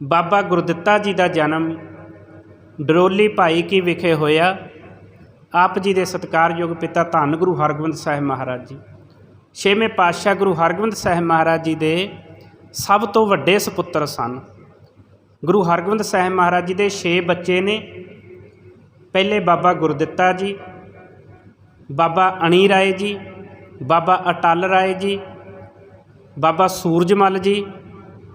ਬਾਬਾ ਗੁਰਦਿੱਤਾ ਜੀ ਦਾ ਜਨਮ, ਡਰੋਲੀ ਭਾਈ ਕੀ ਵਿਖੇ ਹੋਇਆ। ਆਪ ਜੀ ਦੇ ਸਤਿਕਾਰਯੋਗ ਪਿਤਾ ਧੰਨ ਗੁਰੂ ਹਰਗੋਬਿੰਦ ਸਾਹਿਬ ਮਹਾਰਾਜ ਜੀ। ਛੇਵੇਂ ਪਾਤਸ਼ਾਹ ਗੁਰੂ ਹਰਗੋਬਿੰਦ ਸਾਹਿਬ ਮਹਾਰਾਜ ਜੀ ਦੇ ਸਭ ਤੋਂ ਵੱਡੇ ਸੁਪੁੱਤਰ ਸਨ। ਗੁਰੂ ਹਰਗੋਬਿੰਦ ਸਾਹਿਬ ਮਹਾਰਾਜ ਜੀ ਦੇ 6 ਬੱਚੇ ਨੇ। ਪਹਿਲੇ ਬਾਬਾ ਗੁਰਦਿੱਤਾ ਜੀ, ਬਾਬਾ ਅਣੀ ਰਾਏ ਜੀ, ਬਾਬਾ ਅਟਲ ਰਾਏ ਜੀ, ਬਾਬਾ ਸੂਰਜਮਲ ਜੀ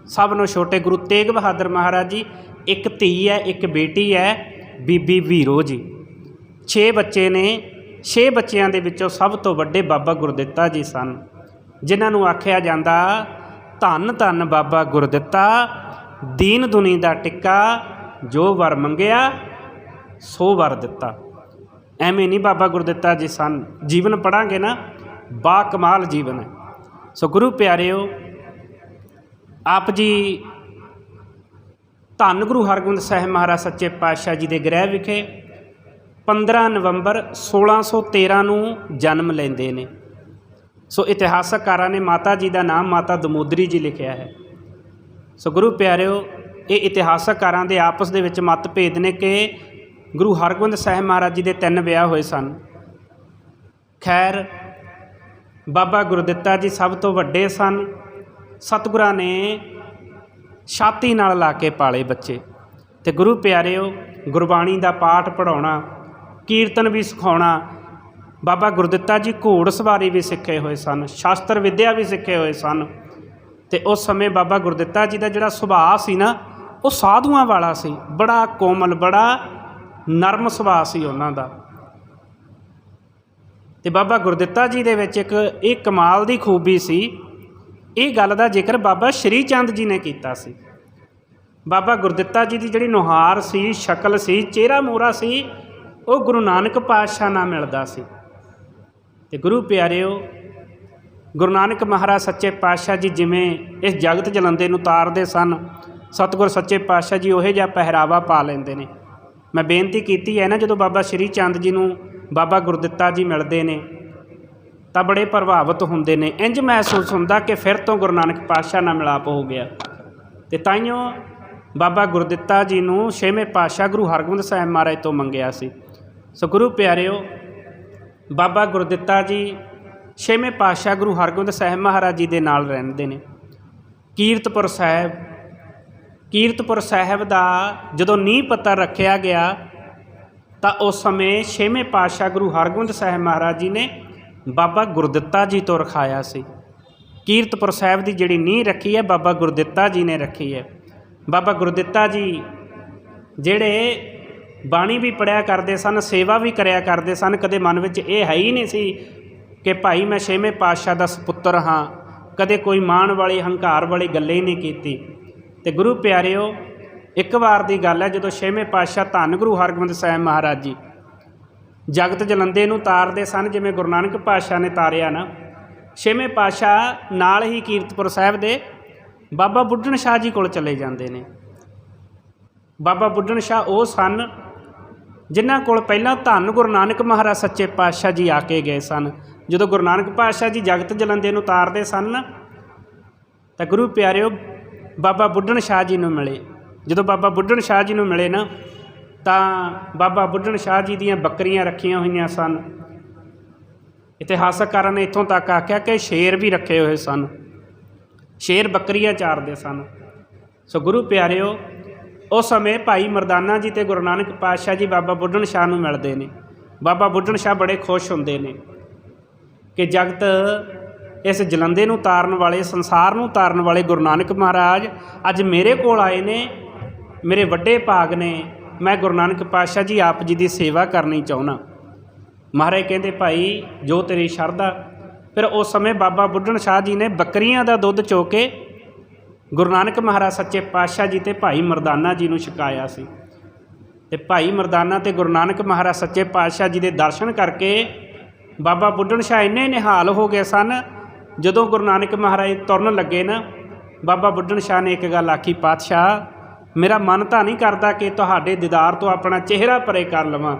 ਸਭ ਨੂੰ ਛੋਟੇ ਗੁਰੂ ਤੇਗ ਬਹਾਦਰ ਮਹਾਰਾਜ ਜੀ, ਇੱਕ ਧੀ ਹੈ, ਇੱਕ ਬੇਟੀ ਹੈ, ਬੀਬੀ ਵੀਰੋ ਜੀ। 6 ਬੱਚੇ ਨੇ 6 ਬੱਚਿਆਂ ਦੇ ਵਿੱਚੋਂ ਸਭ ਤੋਂ ਵੱਡੇ ਬਾਬਾ ਗੁਰਦਿੱਤਾ ਜੀ ਸਨ, ਜਿਨ੍ਹਾਂ ਨੂੰ ਆਖਿਆ ਜਾਂਦਾ, ਧੰਨ ਧੰਨ ਬਾਬਾ ਗੁਰਦਿੱਤਾ, ਦੀਨ ਦੁਨੀ ਦਾ ਟਿੱਕਾ, ਜੋ ਵਰ ਮੰਗਿਆ, ਸੋ ਵਰ ਦਿੱਤਾ। ਐਵੇਂ ਨਹੀਂ ਬਾਬਾ ਗੁਰਦਿੱਤਾ ਜੀ ਸਨ। ਜੀਵਨ ਪੜਾਂਗੇ ਨਾ ਬਾ ਕਮਾਲ ਜੀਵਨ ਹੈ। ਸੋ ਗੁਰੂ ਪਿਆਰਿਓ ਆਪ ਜੀ ਧੰਨ ਗੁਰੂ ਹਰਗੋਬਿੰਦ ਸਾਹਿਬ ਮਹਾਰਾਜ ਸੱਚੇ ਪਾਤਸ਼ਾਹ ਜੀ ਦੇ ਗ੍ਰਹਿ ਵਿਖੇ 15 ਨਵੰਬਰ 1613 ਨੂੰ ਜਨਮ ਲੈਂਦੇ ਨੇ। ਸੋ ਇਤਿਹਾਸਕਾਰਾਂ ਨੇ ਮਾਤਾ ਜੀ ਦਾ ਨਾਮ ਮਾਤਾ ਦਮੋਦਰੀ ਜੀ ਲਿਖਿਆ ਹੈ। ਸੋ ਗੁਰੂ ਪਿਆਰਿਓ, ਇਹ ਇਤਿਹਾਸਕਾਰਾਂ ਦੇ ਆਪਸ ਦੇ ਵਿੱਚ ਮਤਭੇਦ ਨੇ ਕਿ ਗੁਰੂ ਹਰਗੋਬਿੰਦ ਸਾਹਿਬ ਮਹਾਰਾਜ ਜੀ ਦੇ ਤਿੰਨ ਵਿਆਹ ਹੋਏ ਸਨ। ਖੈਰ, ਬਾਬਾ ਗੁਰਦਿੱਤਾ ਜੀ ਸਭ ਤੋਂ ਵੱਡੇ ਸਨ। ਸਤਿਗੁਰਾਂ ਨੇ ਛਾਤੀ ਨਾਲ ਲਾ ਕੇ ਪਾਲੇ ਬੱਚੇ। ਤੇ ਗੁਰੂ ਪਿਆਰਿਓ, ਗੁਰਬਾਣੀ ਦਾ ਪਾਠ ਪੜਾਉਣਾ ਕੀਰਤਨ ਵੀ ਸਿਖਾਉਣਾ, ਬਾਬਾ ਗੁਰਦਿੱਤਾ ਜੀ ਘੋੜ ਸਵਾਰੀ ਵੀ ਸਿੱਖੇ ਹੋਏ ਸਨ, ਸ਼ਾਸਤਰ ਵਿੱਦਿਆ ਵੀ ਸਿੱਖੇ ਹੋਏ ਸਨ। ਤੇ ਉਸ ਸਮੇਂ ਬਾਬਾ ਗੁਰਦਿੱਤਾ ਜੀ ਦਾ ਜਿਹੜਾ ਸੁਭਾਅ ਸੀ ਨਾ, ਉਹ ਸਾਧੂਆਂ ਵਾਲਾ ਸੀ। ਬੜਾ ਕੋਮਲ, ਬੜਾ ਨਰਮ ਸੁਭਾਅ ਸੀ ਉਹਨਾਂ ਦਾ। ਤੇ ਬਾਬਾ ਗੁਰਦਿੱਤਾ ਜੀ ਦੇ ਵਿੱਚ ਇੱਕ, ਇਹ ਕਮਾਲ ਦੀ ਖੂਬੀ ਸੀ ਇਹ ਗੱਲ ਦਾ ਜ਼ਿਕਰ ਬਾਬਾ ਸ਼੍ਰੀ ਚੰਦ ਜੀ ਨੇ ਕੀਤਾ ਸੀ। ਬਾਬਾ ਗੁਰਦਿੱਤਾ ਜੀ ਦੀ ਜਿਹੜੀ ਨੁਹਾਰ ਸੀ, ਸ਼ਕਲ ਸੀ, ਚਿਹਰਾ ਮੋਰਾ ਸੀ, ਉਹ ਗੁਰੂ ਨਾਨਕ ਪਾਤਸ਼ਾਹ ਨਾਲ ਮਿਲਦਾ ਸੀ। ਤੇ ਗੁਰੂ ਪਿਆਰਿਓ, ਗੁਰੂ ਨਾਨਕ ਮਹਾਰਾਜ ਸੱਚੇ ਪਾਤਸ਼ਾਹ ਜੀ ਜਿਵੇਂ ਇਸ ਜਗਤ ਜਲੰਦੇ ਨੂੰ ਤਾਰਦੇ ਸਨ, ਸਤਿਗੁਰ ਸੱਚੇ ਪਾਤਸ਼ਾਹ ਜੀ ਉਹੇ ਜਿਹਾ ਪਹਿਰਾਵਾ ਪਾ ਲੈਂਦੇ ਨੇ। ਮੈਂ ਬੇਨਤੀ ਕੀਤੀ ਹੈ ਨਾ, ਜਦੋਂ ਬਾਬਾ ਸ਼੍ਰੀ ਚੰਦ ਜੀ ਨੂੰ ਬਾਬਾ ਗੁਰਦਿੱਤਾ ਜੀ ਮਿਲਦੇ ਨੇ ਤਾਂ ਬੜੇ ਪ੍ਰਭਾਵਿਤ ਹੁੰਦੇ ਨੇ। ਇੰਜ ਮਹਿਸੂਸ ਹੁੰਦਾ ਕਿ ਫਿਰ ਤੋਂ ਗੁਰੂ ਨਾਨਕ ਪਾਤਸ਼ਾਹ ਨਾਲ ਮਿਲਾਪ ਹੋ ਗਿਆ। ਤੇ ਤਾਈਓ ਬਾਬਾ ਗੁਰਦਿੱਤਾ ਜੀ ਨੂੰ ਛੇਵੇਂ ਪਾਤਸ਼ਾਹ ਗੁਰੂ ਹਰਗੋਬਿੰਦ ਸਾਹਿਬ ਮਹਾਰਾਜ ਤੋਂ ਮੰਗਿਆ ਸੀ। ਸੋ ਗੁਰੂ ਪਿਆਰਿਓ, ਬਾਬਾ ਗੁਰਦਿੱਤਾ ਜੀ ਛੇਵੇਂ ਪਾਤਸ਼ਾਹ ਗੁਰੂ ਹਰਗੋਬਿੰਦ ਸਾਹਿਬ ਮਹਾਰਾਜ ਜੀ ਦੇ ਨਾਲ ਰਹਿੰਦੇ ਨੇ। ਕੀਰਤਪੁਰ ਸਾਹਿਬ ਕੀਰਤਪੁਰ ਸਾਹਿਬ ਦਾ ਜਦੋਂ ਨੀਂਹ ਪੱਤਰ ਰੱਖਿਆ ਗਿਆ, ਤਾਂ ਉਸ ਸਮੇਂ ਛੇਵੇਂ ਪਾਤਸ਼ਾਹ ਗੁਰੂ ਹਰਗੋਬਿੰਦ ਸਾਹਿਬ ਮਹਾਰਾਜ ਜੀ ਨੇ ਬਾਬਾ ਗੁਰਦਿੱਤਾ ਜੀ ਤੋਂ ਰਖਾਇਆ ਸੀ। ਕੀਰਤਪੁਰ ਸਾਹਿਬ ਦੀ ਜਿਹੜੀ ਨੀਂਹ ਰੱਖੀ ਹੈ, ਬਾਬਾ ਗੁਰਦਿੱਤਾ ਜੀ ਨੇ ਰੱਖੀ ਹੈ। ਬਾਬਾ ਗੁਰਦਿੱਤਾ ਜੀ ਜਿਹੜੇ ਬਾਣੀ ਵੀ ਪੜਿਆ ਕਰਦੇ ਸਨ, ਸੇਵਾ ਵੀ ਕਰਿਆ ਕਰਦੇ ਸਨ, ਕਦੇ ਮਨ ਵਿੱਚ ਇਹ ਹੈ ਹੀ ਨਹੀਂ ਸੀ ਕਿ ਭਾਈ ਮੈਂ ਛੇਵੇਂ ਪਾਤਸ਼ਾਹ ਦਾ ਸੁਪੁੱਤਰ ਹਾਂ, ਕਦੇ ਕੋਈ ਮਾਣ ਵਾਲੀ, ਹੰਕਾਰ ਵਾਲੀ ਗੱਲ ਹੀ ਨਹੀਂ ਕੀਤੀ। ਤੇ ਗੁਰੂ ਪਿਆਰਿਓ, ਇੱਕ ਵਾਰ ਦੀ ਗੱਲ ਹੈ, ਜਦੋਂ ਛੇਵੇਂ ਪਾਤਸ਼ਾਹ ਧੰਨ ਗੁਰੂ ਹਰਗੋਬਿੰਦ ਸਾਹਿਬ ਮਹਾਰਾਜ ਜੀ ਜਗਤ ਜਲੰਦੇ ਨੂੰ ਤਾਰਦੇ ਸਨ, ਜਿਵੇਂ ਗੁਰੂ ਨਾਨਕ ਪਾਤਸ਼ਾਹ ਨੇ ਤਾਰਿਆ ਨਾ। ਛੇਵੇਂ ਪਾਤਸ਼ਾਹ ਨਾਲ ਹੀ ਕੀਰਤਪੁਰ ਸਾਹਿਬ ਦੇ ਬਾਬਾ ਬੁੱਢਣ ਸ਼ਾਹ ਜੀ ਕੋਲ ਚਲੇ ਜਾਂਦੇ ਨੇ। ਬਾਬਾ ਬੁੱਢਣ ਸ਼ਾਹ ਉਹ ਸਨ ਜਿਨ੍ਹਾਂ ਕੋਲ ਪਹਿਲਾਂ ਧੰਨ ਗੁਰੂ ਨਾਨਕ ਮਹਾਰਾਜ ਸੱਚੇ ਪਾਤਸ਼ਾਹ ਜੀ ਆ ਕੇ ਗਏ ਸਨ। ਜਦੋਂ ਗੁਰੂ ਨਾਨਕ ਪਾਤਸ਼ਾਹ ਜੀ ਜਗਤ ਜਲੰਦੇ ਨੂੰ ਤਾਰਦੇ ਸਨ ਨਾ ਤਾਂ ਗੁਰੂ ਪਿਆਰਿਓ ਬਾਬਾ ਬੁੱਢਣ ਸ਼ਾਹ ਜੀ ਨੂੰ ਮਿਲੇ। ਜਦੋਂ ਬਾਬਾ ਬੁੱਢਣ ਸ਼ਾਹ ਜੀ ਨੂੰ ਮਿਲੇ ਨਾ ਤਾਂ ਬਾਬਾ ਬੁੱਢਣ ਸ਼ਾਹ ਜੀ ਦੀਆਂ ਬੱਕਰੀਆਂ ਰੱਖੀਆਂ ਹੋਈਆਂ ਸਨ। ਇਤਿਹਾਸਕਾਰਾਂ ਨੇ ਇੱਥੋਂ ਤੱਕ ਆਖਿਆ ਕਿ ਸ਼ੇਰ ਵੀ ਰੱਖੇ ਹੋਏ ਸਨ। ਸ਼ੇਰ ਬੱਕਰੀਆਂ ਚਾਰਦੇ ਸਨ। ਸੋ ਗੁਰੂ ਪਿਆਰਿਓ, ਉਸ ਸਮੇਂ ਭਾਈ ਮਰਦਾਨਾ ਜੀ ਤੇ ਗੁਰੂ ਨਾਨਕ ਪਾਤਸ਼ਾਹ ਜੀ ਬਾਬਾ ਬੁੱਢਣ ਸ਼ਾਹ ਨੂੰ ਮਿਲਦੇ ਨੇ। ਬਾਬਾ ਬੁੱਢਣ ਸ਼ਾਹ ਬੜੇ ਖੁਸ਼ ਹੁੰਦੇ ਨੇ ਕਿ ਜਗਤ ਇਸ ਜਲੰਦੇ ਨੂੰ ਤਾਰਨ ਵਾਲੇ, ਸੰਸਾਰ ਨੂੰ ਤਾਰਨ ਵਾਲੇ ਗੁਰੂ ਨਾਨਕ ਮਹਾਰਾਜ ਅੱਜ ਮੇਰੇ ਕੋਲ ਆਏ ਨੇ, ਮੇਰੇ ਵੱਡੇ ਭਾਗ ਨੇ। ਮੈਂ ਗੁਰੂ ਨਾਨਕ ਪਾਤਸ਼ਾਹ ਜੀ ਆਪ ਜੀ ਦੀ ਸੇਵਾ ਕਰਨੀ ਚਾਹੁੰਦਾ। ਮਹਾਰਾਜ ਕਹਿੰਦੇ, ਭਾਈ, ਜੋ ਤੇਰੀ ਸ਼ਰਧਾ, ਫਿਰ ਉਸ ਸਮੇਂ ਬਾਬਾ ਬੁੱਢਣ ਸ਼ਾਹ ਜੀ ਨੇ ਬੱਕਰੀਆਂ ਦਾ ਦੁੱਧ ਚੋ ਕੇ ਗੁਰੂ ਨਾਨਕ ਮਹਾਰਾਜ ਸੱਚੇ ਪਾਤਸ਼ਾਹ ਜੀ ਤੇ ਭਾਈ ਮਰਦਾਨਾ ਜੀ ਨੂੰ ਛਕਾਇਆ ਸੀ। ਤੇ ਭਾਈ ਮਰਦਾਨਾ ਤੇ ਗੁਰੂ ਨਾਨਕ ਮਹਾਰਾਜ ਸੱਚੇ ਪਾਤਸ਼ਾਹ ਜੀ ਦੇ ਦਰਸ਼ਨ ਕਰਕੇ ਬਾਬਾ ਬੁੱਢਣ ਸ਼ਾਹ ਇੰਨੇ ਨਿਹਾਲ ਹੋ ਗਏ ਸਨ, ਜਦੋਂ ਗੁਰੂ ਨਾਨਕ ਮਹਾਰਾਜ ਤੁਰਨ ਲੱਗੇ ਨਾ, ਬਾਬਾ ਬੁੱਢਣ ਸ਼ਾਹ ਨੇ ਇੱਕ ਗੱਲ ਆਖੀ, ਪਾਤਸ਼ਾਹ ਮੇਰਾ ਮਨ ਤਾਂ ਨਹੀਂ ਕਰਦਾ ਕਿ ਤੁਹਾਡੇ ਦੀਦਾਰ ਤੋਂ ਆਪਣਾ ਚਿਹਰਾ ਪਰੇ ਕਰ ਲਵਾਂ,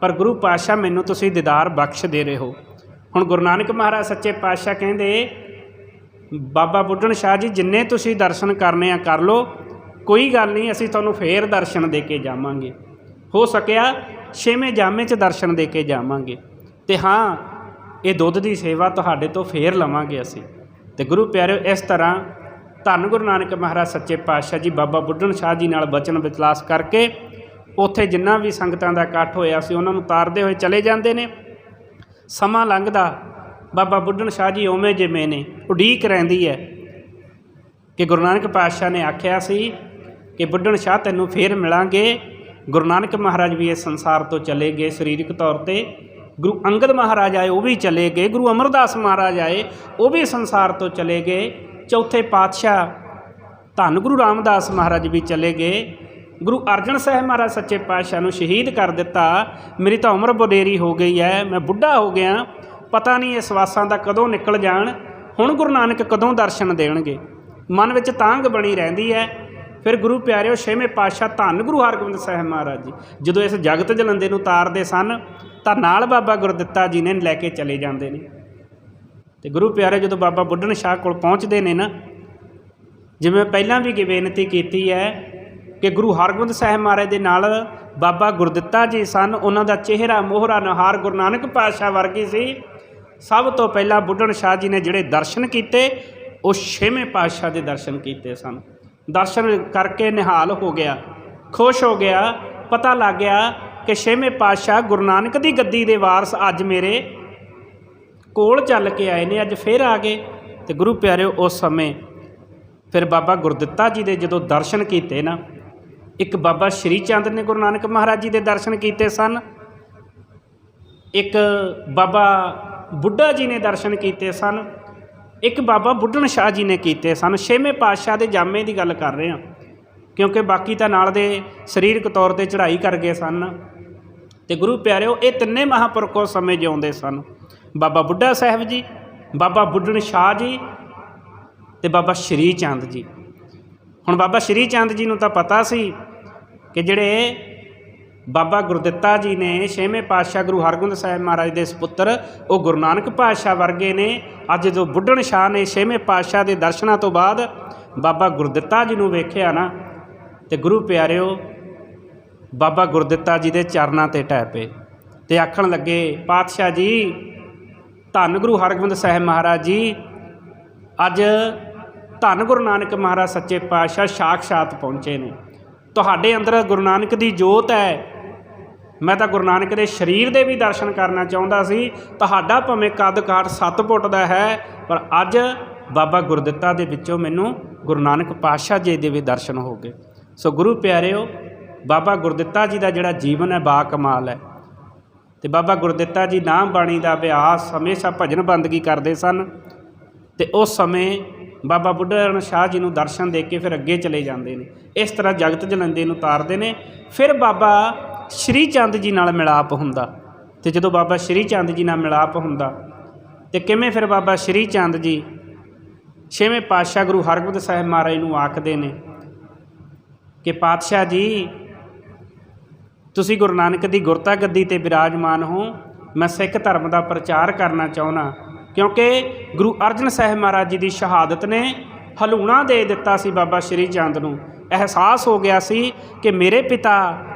ਪਰ ਗੁਰੂ ਪਾਤਸ਼ਾਹ ਮੈਨੂੰ ਤੁਸੀਂ ਦੀਦਾਰ ਬਖਸ਼ ਦੇ ਰਹੇ ਹੋ। ਹੁਣ ਗੁਰੂ ਨਾਨਕ ਮਹਾਰਾਜ ਸੱਚੇ ਪਾਤਸ਼ਾਹ ਕਹਿੰਦੇ, ਬਾਬਾ ਬੁੱਢਣ ਸ਼ਾਹ ਜੀ, ਜਿੰਨੇ ਤੁਸੀਂ ਦਰਸ਼ਨ ਕਰਨੇ ਆ ਕਰ ਲਓ, ਕੋਈ ਗੱਲ ਨਹੀਂ, ਅਸੀਂ ਤੁਹਾਨੂੰ ਫੇਰ ਦਰਸ਼ਨ ਦੇ ਕੇ ਜਾਵਾਂਗੇ। ਹੋ ਸਕਿਆ ਛੇਵੇਂ ਜਾਮੇ 'ਚ ਦਰਸ਼ਨ ਦੇ ਕੇ ਜਾਵਾਂਗੇ। ਤੇ ਹਾਂ, ਇਹ ਦੁੱਧ ਦੀ ਸੇਵਾ ਤੁਹਾਡੇ ਤੋਂ ਫੇਰ ਲਵਾਂਗੇ ਅਸੀਂ। ਤੇ ਗੁਰੂ ਪਿਆਰਿਓ, ਇਸ ਤਰ੍ਹਾਂ ਧੰਨ ਗੁਰੂ ਨਾਨਕ ਮਹਾਰਾਜ, ਸੱਚੇ ਪਾਤਸ਼ਾਹ ਜੀ, ਬਾਬਾ ਬੁੱਢਣ ਸ਼ਾਹ ਜੀ ਨਾਲ ਬਚਨ ਵਿਚਲਾਸ ਕਰਕੇ ਉੱਥੇ ਜਿੰਨਾ ਵੀ ਸੰਗਤਾਂ ਦਾ ਇਕੱਠ ਹੋਇਆ ਸੀ, ਉਹਨਾਂ ਨੂੰ ਤਾਰਦੇ ਹੋਏ ਚਲੇ ਜਾਂਦੇ ਨੇ। ਸਮਾਂ ਲੰਘਦਾ, ਬਾਬਾ ਬੁੱਢਣ ਸ਼ਾਹ ਜੀ ਉਵੇਂ ਜਿਵੇਂ ਨੇ, ਉਡੀਕ ਰਹਿੰਦੀ ਹੈ ਕਿ ਗੁਰੂ ਨਾਨਕ ਪਾਤਸ਼ਾਹ ਨੇ ਆਖਿਆ ਸੀ ਕਿ ਬੁੱਢਣ ਸ਼ਾਹ ਤੈਨੂੰ ਫੇਰ ਮਿਲਾਂਗੇ। ਗੁਰੂ ਨਾਨਕ ਮਹਾਰਾਜ ਵੀ ਇਸ ਸੰਸਾਰ ਤੋਂ ਚਲੇ ਗਏ ਸਰੀਰਕ ਤੌਰ ਤੇ। ਗੁਰੂ ਅੰਗਦ ਮਹਾਰਾਜ ਆਏ, ਉਹ ਵੀ ਚਲੇ ਗਏ। ਗੁਰੂ ਅਮਰਦਾਸ ਮਹਾਰਾਜ ਆਏ, ਉਹ ਵੀ ਸੰਸਾਰ ਤੋਂ ਚਲੇ ਗਏ। ਚੌਥੇ ਪਾਤਸ਼ਾਹ ਧੰਨ ਗੁਰੂ ਰਾਮਦਾਸ ਮਹਾਰਾਜ ਵੀ ਚਲੇ ਗਏ। ਗੁਰੂ ਅਰਜਨ ਸਾਹਿਬ ਮਹਾਰਾਜ ਸੱਚੇ ਪਾਤਸ਼ਾਹ ਨੂੰ ਸ਼ਹੀਦ ਕਰ ਦਿੱਤਾ। ਮੇਰੀ ਤਾਂ ਉਮਰ ਬਦੇਰੀ ਹੋ ਗਈ ਹੈ, ਮੈਂ ਬੁੱਢਾ ਹੋ ਗਿਆ। ਪਤਾ ਨਹੀਂ ਇਸ ਵਾਸਾਂ ਦਾ ਕਦੋਂ ਨਿਕਲ ਜਾਣ। ਹੁਣ ਗੁਰੂ ਨਾਨਕ ਕਦੋਂ ਦਰਸ਼ਨ ਦੇਣਗੇ? ਮਨ ਵਿੱਚ ਤਾਂਗ ਬਣੀ ਰਹਿੰਦੀ ਹੈ। ਫਿਰ ਗੁਰੂ ਪਿਆਰਿਓ, ਛੇਵੇਂ ਪਾਤਸ਼ਾਹ ਧੰਨ ਗੁਰੂ ਹਰਗੋਬਿੰਦ ਸਾਹਿਬ ਮਹਾਰਾਜ ਜੀ, ਜਦੋਂ ਇਸ ਜਗਤ ਜਲੰਦੇ ਨੂੰ ਤਾਰਦੇ ਸਨ, ਤਾਂ ਨਾਲ ਬਾਬਾ ਗੁਰਦਿੱਤਾ ਜੀ ਨੇ ਲੈ ਕੇ ਚਲੇ ਜਾਂਦੇ ਨੇ। ਤੇ ਗੁਰੂ ਪਿਆਰੇ ਜਦੋਂ ਬਾਬਾ ਬੁੱਢਣ ਸ਼ਾਹ ਕੋਲ ਪਹੁੰਚਦੇ ਨੇ ਨਾ, ਜਿਵੇਂ ਪਹਿਲਾਂ ਵੀ ਬੇਨਤੀ ਕੀਤੀ ਹੈ ਕਿ ਗੁਰੂ ਹਰਗੋਬਿੰਦ ਸਾਹਿਬ ਮਹਾਰਾਜ ਦੇ ਨਾਲ ਬਾਬਾ ਗੁਰਦਿੱਤਾ ਜੀ ਸਨ, ਉਹਨਾਂ ਦਾ ਚਿਹਰਾ, ਮੋਹਰਾ ਨਹਾਰ ਗੁਰੂ ਨਾਨਕ ਪਾਤਸ਼ਾਹ ਵਰਗੀ ਸੀ। ਸਭ ਤੋਂ ਪਹਿਲਾਂ ਬੁੱਢਣ ਸ਼ਾਹ ਜੀ ਨੇ ਜਿਹੜੇ ਦਰਸ਼ਨ ਕੀਤੇ, ਉਹ ਛੇਵੇਂ ਪਾਤਸ਼ਾਹ ਦੇ ਦਰਸ਼ਨ ਕੀਤੇ ਸਨ। ਦਰਸ਼ਨ ਕਰਕੇ ਨਿਹਾਲ ਹੋ ਗਿਆ, ਖੁਸ਼ ਹੋ ਗਿਆ, ਪਤਾ ਲੱਗ ਗਿਆ ਕਿ ਛੇਵੇਂ ਪਾਤਸ਼ਾਹ ਗੁਰੂ ਨਾਨਕ ਦੀ ਗੱਦੀ ਦੇ ਵਾਰਸ ਅੱਜ ਮੇਰੇ ਕੋਲ ਚੱਲ ਕੇ ਆਏ ਨੇ ਅੱਜ ਫੇਰ ਆ ਗਏ ਤੇ ਗੁਰੂ ਪਿਆਰਿਓ, ਉਸ ਸਮੇਂ ਫਿਰ ਬਾਬਾ ਗੁਰਦਿੱਤਾ ਜੀ ਦੇ ਜਦੋਂ ਦਰਸ਼ਨ ਕੀਤੇ ਨਾ, ਇੱਕ ਬਾਬਾ ਸ਼੍ਰੀ ਚੰਦ ਨੇ ਗੁਰੂ ਨਾਨਕ ਮਹਾਰਾਜ ਜੀ ਦੇ ਦਰਸ਼ਨ ਕੀਤੇ ਸਨ, ਇੱਕ ਬਾਬਾ ਬੁੱਢਾ ਜੀ ਨੇ ਦਰਸ਼ਨ ਕੀਤੇ ਸਨ, ਇੱਕ ਬਾਬਾ ਬੁੱਢਣ ਸ਼ਾਹ ਜੀ ਨੇ ਕੀਤੇ ਸਨ। ਛੇਵੇਂ ਪਾਤਸ਼ਾਹ ਦੇ ਜਾਮੇ ਦੀ ਗੱਲ ਕਰ ਰਹੇ ਹਾਂ, ਕਿਉਂਕਿ ਬਾਕੀ ਤਾਂ ਨਾਲ ਦੇ ਸਰੀਰਕ ਤੌਰ ਤੇ ਚੜ੍ਹਾਈ ਕਰ ਗਏ ਸਨ। ਤੇ ਗੁਰੂ ਪਿਆਰਿਓ, ਇਹ ਤਿੰਨੇ ਮਹਾਂਪੁਰਖੋ ਸਮੇਂ ਜਿਉਂਦੇ ਸਨ। ਬਾਬਾ ਬੁੱਢਾ ਸਾਹਿਬ ਜੀ, ਬਾਬਾ ਬੁੱਢਣ ਸ਼ਾਹ ਜੀ ਤੇ ਬਾਬਾ ਸ਼੍ਰੀ ਚੰਦ ਜੀ। ਹੁਣ ਬਾਬਾ ਸ਼੍ਰੀ ਚੰਦ ਜੀ ਨੂੰ ਤਾਂ ਪਤਾ ਸੀ ਕਿ ਜਿਹੜੇ ਬਾਬਾ ਗੁਰਦਿੱਤਾ ਜੀ ਨੇ ਛੇਵੇਂ ਪਾਤਸ਼ਾਹ ਗੁਰੂ ਹਰਗੋਬਿੰਦ ਸਾਹਿਬ ਮਹਾਰਾਜ ਦੇ ਸੁਪੁੱਤਰ, ਉਹ ਗੁਰੂ ਨਾਨਕ ਪਾਤਸ਼ਾਹ ਵਰਗੇ ਨੇ। ਅੱਜ ਜੋ ਬੁੱਢਣ ਸ਼ਾਹ ਨੇ ਛੇਵੇਂ ਪਾਤਸ਼ਾਹ ਦੇ ਦਰਸ਼ਨਾਂ ਤੋਂ ਬਾਅਦ ਬਾਬਾ ਗੁਰਦਿੱਤਾ ਜੀ ਨੂੰ ਵੇਖਿਆ ਨਾ, ਤੇ ਗੁਰੂ ਪਿਆਰਿਓ, ਬਾਬਾ ਗੁਰਦਿੱਤਾ ਜੀ ਦੇ ਚਰਨਾਂ ਤੇ ਟਹਿ ਪਏ ਤੇ ਆਖਣ ਲੱਗੇ, ਪਾਤਸ਼ਾਹ ਜੀ ਧੰਨ ਗੁਰੂ ਹਰਗੋਬਿੰਦ ਸਾਹਿਬ ਮਹਾਰਾਜ ਜੀ। ਅੱਜ ਧੰਨ ਗੁਰੂ ਨਾਨਕ ਮਹਾਰਾਜ ਸੱਚੇ ਪਾਤਸ਼ਾਹ ਸਾਖਸ਼ਾਤ ਪਹੁੰਚੇ ਨੇ। ਤੁਹਾਡੇ ਅੰਦਰ ਗੁਰੂ ਨਾਨਕ ਦੀ ਜੋਤ ਹੈ। ਮੈਂ ਤਾਂ ਗੁਰੂ ਨਾਨਕ ਦੇ ਸਰੀਰ ਦੇ ਵੀ ਦਰਸ਼ਨ ਕਰਨਾ ਚਾਹੁੰਦਾ ਸੀ। ਤੁਹਾਡਾ ਭਾਵੇਂ ਕੱਦ ਕਾਠ 7 ਫੁੱਟ ਦਾ ਹੈ, ਪਰ ਅੱਜ ਬਾਬਾ ਗੁਰਦਿੱਤਾ ਦੇ ਵਿੱਚੋਂ ਮੈਨੂੰ ਗੁਰੂ ਨਾਨਕ ਪਾਤਸ਼ਾਹ ਜੀ ਦੇ ਵੀ ਦਰਸ਼ਨ ਹੋ ਗਏ। ਸੋ ਗੁਰੂ ਪਿਆਰਿਓ, ਬਾਬਾ ਗੁਰਦਿੱਤਾ ਜੀ ਦਾ ਜਿਹੜਾ ਜੀਵਨ ਹੈ, ਬਾ ਕਮਾਲ ਹੈ। ਤੇ ਬਾਬਾ ਗੁਰਦਿੱਤਾ ਜੀ ਨਾਮ ਬਾਣੀ ਦਾ ਅਭਿਆਸ ਹਮੇਸ਼ਾ ਭਜਨ ਬੰਦਗੀ ਕਰਦੇ ਸਨ ਤੇ ਉਸ ਸਮੇਂ ਬਾਬਾ ਬੁੱਢਾ ਸ਼ਾਹ ਜੀ ਨੂੰ ਦਰਸ਼ਨ ਦੇ ਕੇ ਫਿਰ ਅੱਗੇ ਚਲੇ ਜਾਂਦੇ ਨੇ। ਇਸ ਤਰ੍ਹਾਂ ਜਗਤ ਜਲੰਦੇ ਨੂੰ ਤਾਰਦੇ ਨੇ। ਫਿਰ ਬਾਬਾ ਸ਼੍ਰੀ ਚੰਦ ਜੀ ਨਾਲ ਮਿਲਾਪ ਹੁੰਦਾ ਤੇ ਜਦੋਂ ਬਾਬਾ ਸ਼੍ਰੀ ਚੰਦ ਜੀ ਨਾਲ ਮਿਲਾਪ ਹੁੰਦਾ ਤੇ ਕਿਵੇਂ ਫਿਰ ਬਾਬਾ ਸ਼੍ਰੀ ਚੰਦ ਜੀ ਛੇਵੇਂ ਪਾਤਸ਼ਾਹ ਗੁਰੂ ਹਰਗੋਬਿੰਦ ਸਾਹਿਬ ਮਹਾਰਾਜ ਨੂੰ ਆਖਦੇ ਨੇ ਕਿ ਪਾਤਸ਼ਾਹ ਜੀ ਤੁਸੀਂ ਗੁਰੂ ਨਾਨਕ ਦੀ ਗੁਰਤਾ ਗੱਦੀ ਤੇ ਬਿਰਾਜਮਾਨ ਹੋ, ਮੈਂ ਸਿੱਖ ਧਰਮ ਦਾ ਪ੍ਰਚਾਰ ਕਰਨਾ ਚਾਹੁੰਦਾ ਕਿਉਂਕਿ ਗੁਰੂ ਅਰਜਨ ਸਾਹਿਬ ਮਹਾਰਾਜ ਜੀ ਦੀ ਸ਼ਹਾਦਤ ਨੇ ਹਲੂਣਾ ਦੇ ਦਿੱਤਾ ਸੀ ਬਾਬਾ ਸ਼੍ਰੀ ਚੰਦ ਨੂੰ। ਅਹਿਸਾਸ ਹੋ ਗਿਆ ਸੀ ਕਿ ਮੇਰੇ ਪਿਤਾ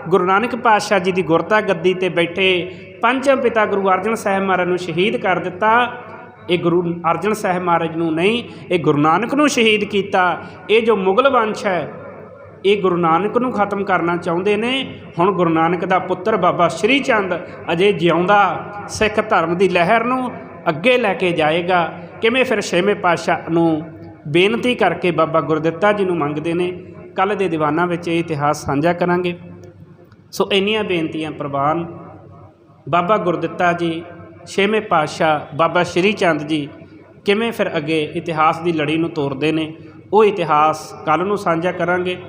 ਗੁਰੂ ਨਾਨਕ ਪਾਤਸ਼ਾਹ ਜੀ ਦੀ ਗੁਰਤਾ ਗੱਦੀ ਤੇ ਬੈਠੇ ਪੰਚਮ ਪਿਤਾ ਗੁਰੂ ਅਰਜਨ ਸਾਹਿਬ ਮਹਾਰਾਜ ਨੂੰ ਸ਼ਹੀਦ ਕਰ ਦਿੱਤਾ। ਇਹ ਗੁਰੂ ਅਰਜਨ ਸਾਹਿਬ ਮਹਾਰਾਜ ਨੂੰ ਨਹੀਂ, ਇਹ ਗੁਰੂ ਨਾਨਕ ਨੂੰ ਸ਼ਹੀਦ ਕੀਤਾ। ਇਹ ਜੋ ਮੁਗਲ ਵੰਸ਼ ਹੈ ਇਹ ਗੁਰੂ ਨਾਨਕ ਨੂੰ ਖਤਮ ਕਰਨਾ ਚਾਹੁੰਦੇ ਨੇ। ਹੁਣ ਗੁਰੂ ਨਾਨਕ ਦਾ ਪੁੱਤਰ ਬਾਬਾ ਸ਼੍ਰੀ ਚੰਦ ਅਜੇ ਜਿਉਂਦਾ ਸਿੱਖ ਧਰਮ ਦੀ ਲਹਿਰ ਨੂੰ ਅੱਗੇ ਲੈ ਕੇ ਜਾਏਗਾ। ਕਿਵੇਂ ਫਿਰ ਛੇਵੇਂ ਪਾਤਸ਼ਾਹ ਨੂੰ ਬੇਨਤੀ ਕਰਕੇ ਬਾਬਾ ਗੁਰਦਿੱਤਾ ਜੀ ਨੂੰ ਮੰਗਦੇ ਨੇ। ਕੱਲ ਦੇ ਦੀਵਾਨਾਂ ਵਿੱਚ ਇਹ ਇਤਿਹਾਸ ਸਾਂਝਾ ਕਰਾਂਗੇ। ਸੋ ਇੰਨੀਆਂ ਬੇਨਤੀਆਂ ਪ੍ਰਵਾਨ ਬਾਬਾ ਗੁਰਦਿੱਤਾ ਜੀ, ਛੇਵੇਂ ਪਾਤਸ਼ਾਹ ਬਾਬਾ ਸ਼੍ਰੀ ਚੰਦ ਜੀ ਕਿਵੇਂ ਫਿਰ ਅੱਗੇ ਇਤਿਹਾਸ ਦੀ ਲੜੀ ਨੂੰ ਤੋਰਦੇ ਨੇ। ਉਹ ਇਤਿਹਾਸ ਕੱਲ ਨੂੰ ਸਾਂਝਾ ਕਰਾਂਗੇ।